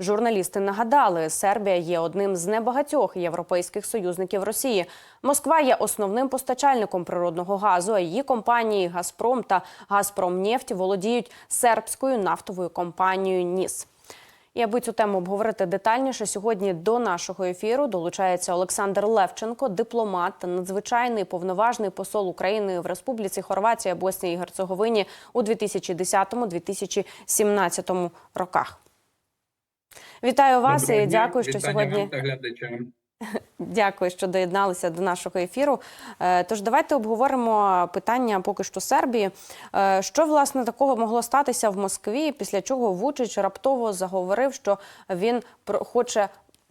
Журналісти нагадали, Сербія є одним з небагатьох європейських союзників Росії. Москва є основним постачальником природного газу. А її компанії Газпром та Газпромнефть володіють сербською нафтовою компанією НІС. І аби цю тему обговорити детальніше, сьогодні до нашого ефіру долучається Олександр Левченко, дипломат та надзвичайний повноважний посол України в Республіці Хорватія, Боснії і Герцеговині у 2010-2017 роках. Вітаю вас Доброго і дня. дякую, що Вітання сьогодні вам та глядачам. Дякую, що доєдналися до нашого ефіру. Е, Тож давайте обговоримо питання поки що Сербії. Е, Що власне такого могло статися в Москві, після чого Вучич раптово заговорив, що він хоче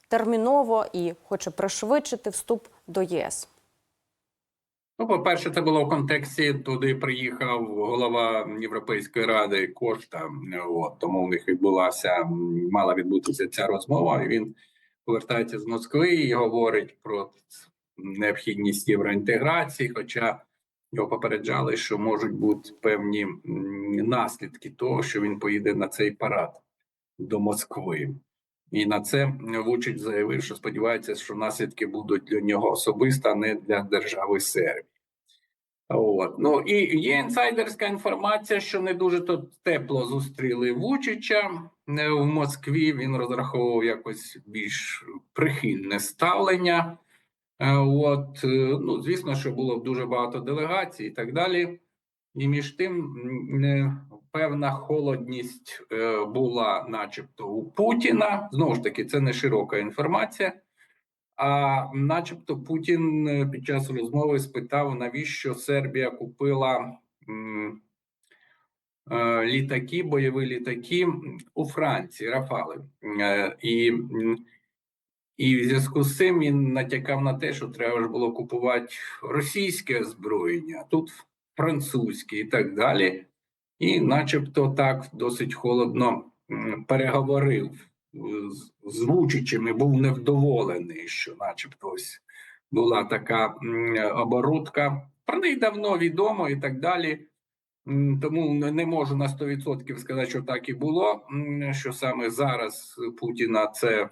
терміново і хоче пришвидшити вступ до ЄС. Ну, по-перше, це було в контексті. Туди приїхав голова Європейської ради Кошта. От, тому в них відбулася мала відбутися ця розмова. І він повертається з Москви і говорить про необхідність євроінтеграції. Хоча його попереджали, що можуть бути певні наслідки того, що він поїде на цей парад до Москви. І на це Вучич заявив, що сподівається, що наслідки будуть для нього особисто, а не для держави Сербії. От. Ну і є інсайдерська інформація, що не дуже то тепло зустріли Вучича е, в Москві. Він розраховував якось більш прихильне ставлення. Е, От, е, ну, звісно, що було дуже багато делегацій і так далі. І між тим певна холодність е, була, начебто, у Путіна. Знову ж таки, це не широка інформація. А начебто Путін е, під час розмови спитав, навіщо Сербія купила е, літаки, бойові літаки у Франції, Рафали. І, і в зв'язку з цим він натякав на те, що треба ж було купувати російське озброєння, тут французьке і так далі. І, начебто, так досить холодно переговорив з- з Вучичем був невдоволений, що, начебто, ось була така оборудка. Про неї давно відомо і так далі. Тому не не можу на 100% сказати, що так і було. Що саме зараз Путіна це е,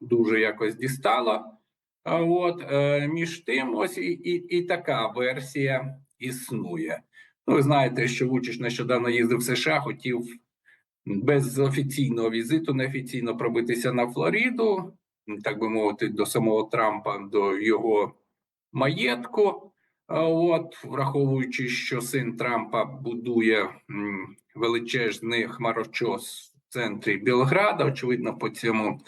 дуже якось дістало. От е, між тим, ось і, і, і така версія існує. Ну, ви знаєте, що Вучич нещодавно їздив в США, хотів без офіційного візиту неофіційно пробитися на Флориду, так би мовити, до самого Трампа, до його маєтку. От, враховуючи, що син Трампа будує величезний хмарочос в центрі Білграда, очевидно, по цьому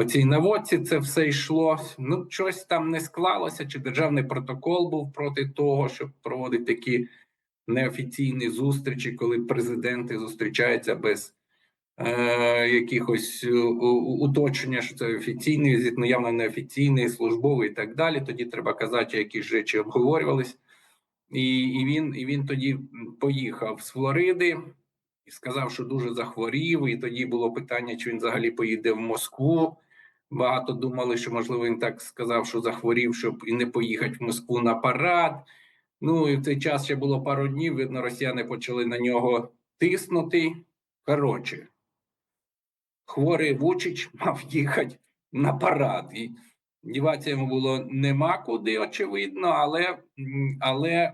по цій наводці це все йшло. Ну, щось там не склалося, чи державний протокол був проти того, щоб проводити такі неофіційні зустрічі, коли президенти зустрічаються без е, якихось е, у- уточнення, що це офіційний візит, ну явно неофіційний, службовий і так далі. Тоді треба казати, які ж речі обговорювались. І, і, він, і він тоді поїхав з Флориди і сказав, що дуже захворів. І тоді було питання, чи він взагалі поїде в Москву. Багато думали, що можливо він так сказав, що захворів, щоб і не поїхати в Москву на парад. Ну і в цей час ще було пару днів. Видно, росіяни почали на нього тиснути. Коротше, хворий Вучич мав їхати на парад. І діватися йому було нема куди, очевидно, але, але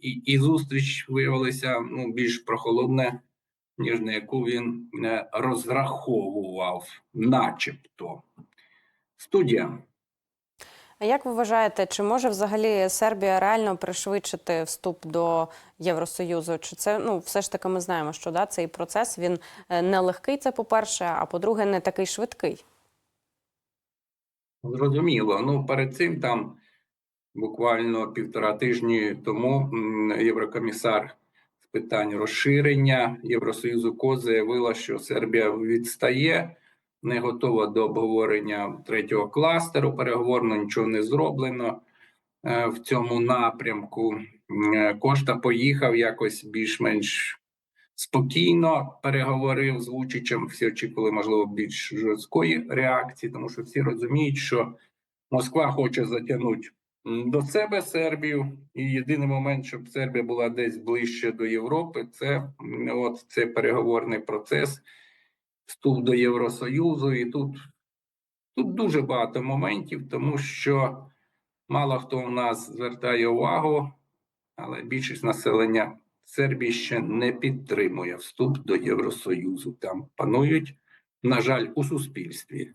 і, і зустріч виявилася ну, більш прохолодна, ніж на яку він розраховував, начебто. Студія. А як ви вважаєте, чи може взагалі Сербія реально пришвидшити вступ до Євросоюзу? Чи це ну все ж таки ми знаємо, що да, цей процес він е, нелегкий, це по-перше, а по-друге, не такий швидкий. Зрозуміло. Ну, перед цим там буквально півтора тижні тому єврокомісар питань розширення Євросоюзу КО заявила, що Сербія відстає, не готова до обговорення третього кластеру. Переговорно нічого не зроблено е, в цьому напрямку. Е, Кошта поїхав якось більш-менш спокійно переговорив з Вучичем. Всі очікували, можливо, більш жорсткої реакції, тому що всі розуміють, що Москва хоче затягнути до себе Сербію, і єдиний момент, щоб Сербія була десь ближче до Європи, це от цей переговорний процес. вступ до Євросоюзу, і тут, тут дуже багато моментів, тому що мало хто в нас звертає увагу, але більшість населення Сербії ще не підтримує вступ до Євросоюзу. Там панують, на жаль, у суспільстві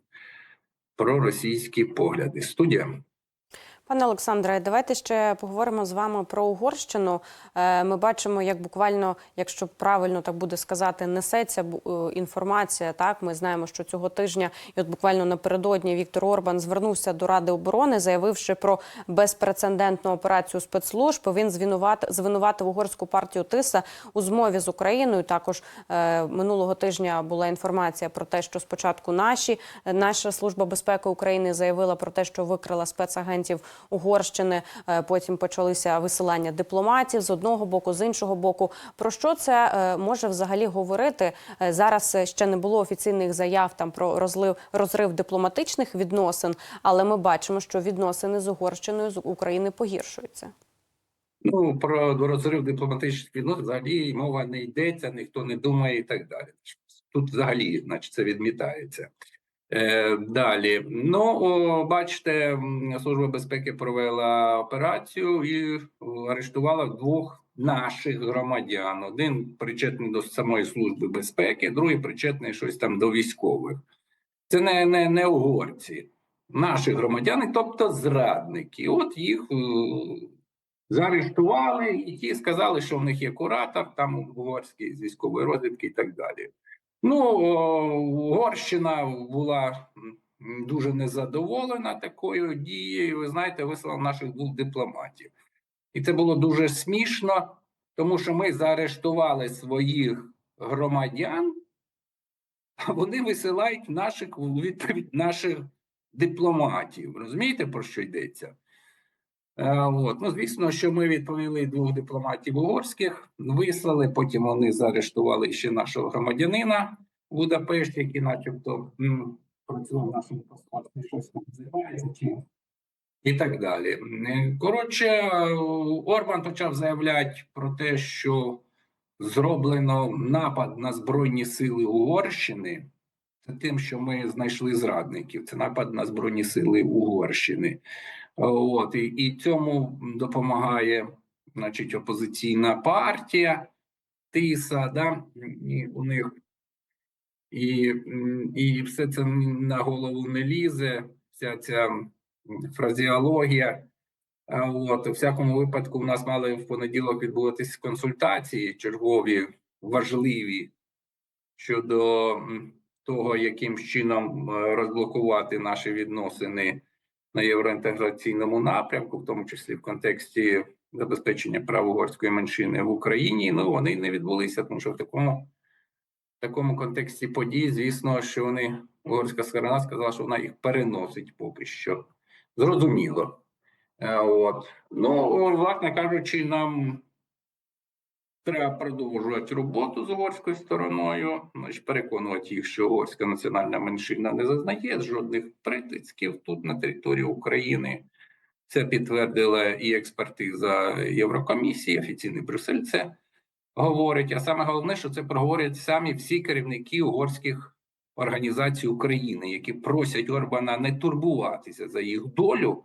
проросійські погляди. Студія. Пане Олександре, давайте ще поговоримо з вами про Угорщину. Е, Ми бачимо, як буквально, якщо правильно так буде сказати, несеться е, інформація. Так, ми знаємо, що цього тижня, і от буквально напередодні Віктор Орбан звернувся до Ради оборони, заявивши про безпрецедентну операцію спецслужб. Він звинуват, звинуватив угорську партію Тиса у змові з Україною. Також е, минулого тижня була інформація про те, що спочатку наші наша служба безпеки України заявила про те, що викрила спецагентів Угорщини. Е, Потім почалися висилання дипломатів з одного боку, з іншого боку. Про що це е, може взагалі говорити? Е, Зараз ще не було офіційних заяв там про розлив розрив дипломатичних відносин, але ми бачимо, що відносини з Угорщиною з України погіршуються. Ну, про розрив дипломатичних відносин взагалі мова не йдеться, ніхто не думає і так далі. Тут взагалі, значить, це відмітається. Е, далі. Ну, о, бачите, Служба безпеки провела операцію і арештувала двох наших громадян. Один причетний до самої служби безпеки, другий причетний щось там до військових. Це не, не, не угорці, наші громадяни, тобто зрадники. От їх е, заарештували, і ті сказали, що в них є куратор, там угорський з військової розвідки і так далі. Ну, Угорщина була дуже незадоволена такою дією. Ви знаєте, вислала наших двох дипломатів. І це було дуже смішно, тому що ми заарештували своїх громадян, а вони висилають наших відповідь наших дипломатів. Розумієте, про що йдеться? Е, От. Ну, звісно, що ми відповіли двох дипломатів угорських, вислали, потім вони заарештували ще нашого громадянина в Будапешті, який начебто працював в нашому посольстві, щось там займається, чи і так далі. Е, Коротше, Орбан почав заявляти про те, що зроблено напад на Збройні сили Угорщини. Це тим, що ми знайшли зрадників. Це напад на Збройні сили Угорщини. От і, і цьому допомагає, значить, опозиційна партія Тиса, да, і у них і, і все це на голову не лізе, вся ця м, фразеологія. А От, у всякому випадку, у нас мали в понеділок відбуватись консультації чергові, важливі щодо того, яким чином е, розблокувати наші відносини на євроінтеграційному напрямку, в тому числі в контексті забезпечення прав угорської меншини в Україні. Ну вони не відбулися, тому що в такому, в такому контексті подій, звісно, що вони угорська сторона сказала, що вона їх переносить поки що. Зрозуміло. Е, От. Ну, власне кажучи, нам треба продовжувати роботу з угорською стороною, значить, переконувати їх, що угорська національна меншина не зазнає жодних притисків тут на території України. Це підтвердила і експертиза Єврокомісії, офіційний Брюссель це говорить. А саме головне, що це проговорять самі всі керівники угорських організацій України, які просять Орбана не турбуватися за їх долю,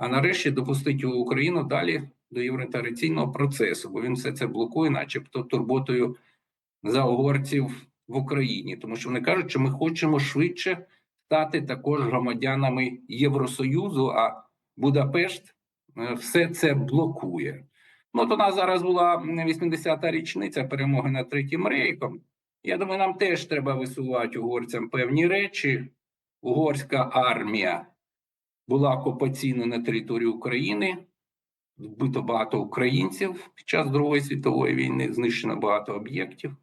а нарешті допустити Україну далі до євроінтеграційного процесу, бо він все це блокує, начебто турботою за угорців в Україні, тому що вони кажуть, що ми хочемо швидше стати також громадянами Євросоюзу. А Будапешт е, все це блокує. Ну, от у нас зараз була м, 80-та річниця перемоги над третім рейком. Я думаю, нам теж треба висувати угорцям певні речі. Угорська армія була окупаційна на території України. Вбито багато українців під час Другої світової війни, знищено багато об'єктів.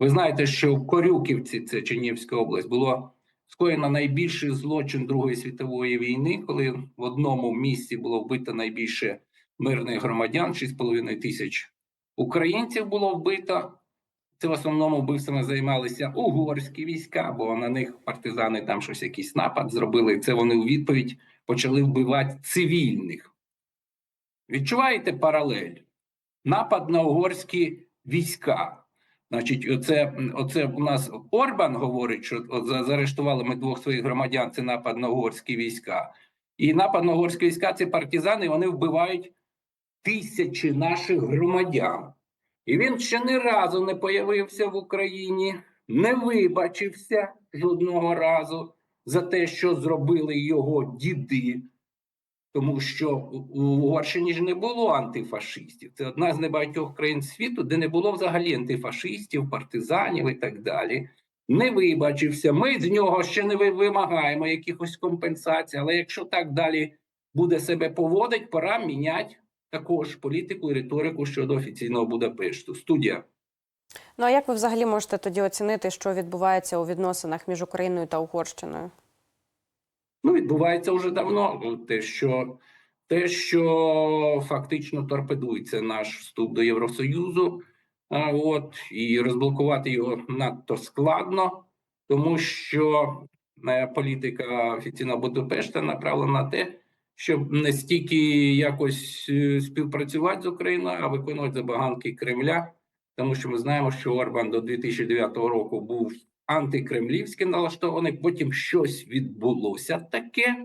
Ви знаєте, що в Корюківці, це Чернігівська область, було скоєно найбільший злочин Другої світової війни, коли в одному місці було вбито найбільше мирних громадян, 6,5 тисяч українців було вбито. Це в основному вбивцями займалися угорські війська, бо на них партизани там щось якийсь напад зробили. Це вони у відповідь почали вбивати цивільних. Відчуваєте паралель? Напад на угорські війська. Значить, оце, оце у нас Орбан говорить, що от заарештували ми двох своїх громадян. Це напад на угорські війська. І напад на угорські війська це партизани. Вони вбивають тисячі наших громадян. І він ще ні разу не появився в Україні, не вибачився жодного разу за те, що зробили його діди. Тому що у Угорщині ж не було антифашистів. Це одна з небагатьох країн світу, де не було взагалі антифашистів, партизанів і так далі. Не вибачився. Ми з нього ще не вимагаємо якихось компенсацій. Але якщо так далі буде себе поводить, пора міняти також політику і риторику щодо офіційного Будапешту. Студія. Ну а як ви взагалі можете тоді оцінити, що відбувається у відносинах між Україною та Угорщиною? Ну, відбувається вже давно те, що те, що фактично торпедується наш вступ до Євросоюзу, а, от і розблокувати його надто складно, тому що е, політика офіційного Будапешта направлена на те, щоб не стільки якось е, співпрацювати з Україною, а виконувати забаганки Кремля, тому що ми знаємо, що Орбан до 2009 року був антикремлівськи налаштований, потім щось відбулося таке,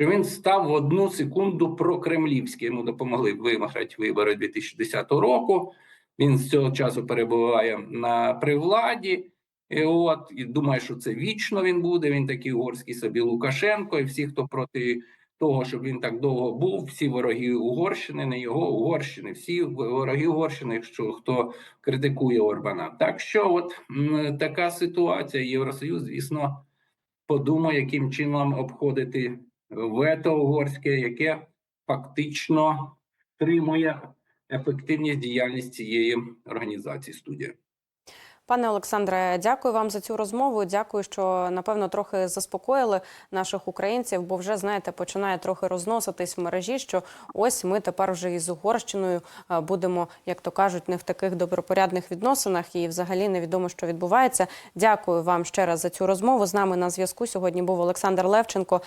що він став в одну секунду прокремлівський. Йому допомогли виграти вибори 2010 року. Він з цього часу перебуває на при владі. І от і думає, що це вічно він буде. Він такий угорський собі Лукашенко, і всі, хто проти того, щоб він так довго був, всі вороги Угорщини, не його Угорщини, всі вороги Угорщини, що хто критикує Орбана. Так що, от м, така ситуація. Євросоюз, звісно, подумає, яким чином обходити вето угорське, яке фактично стримує ефективність діяльності цієї організації студія. Пане Олександре, дякую вам за цю розмову. Дякую, що напевно трохи заспокоїли наших українців, бо вже знаєте, починає трохи розноситись в мережі. Що ось ми тепер вже із Угорщиною е, будемо, як то кажуть, не в таких добропорядних відносинах, і взагалі невідомо, що відбувається. Дякую вам ще раз за цю розмову. З нами на зв'язку сьогодні був Олександр Левченко,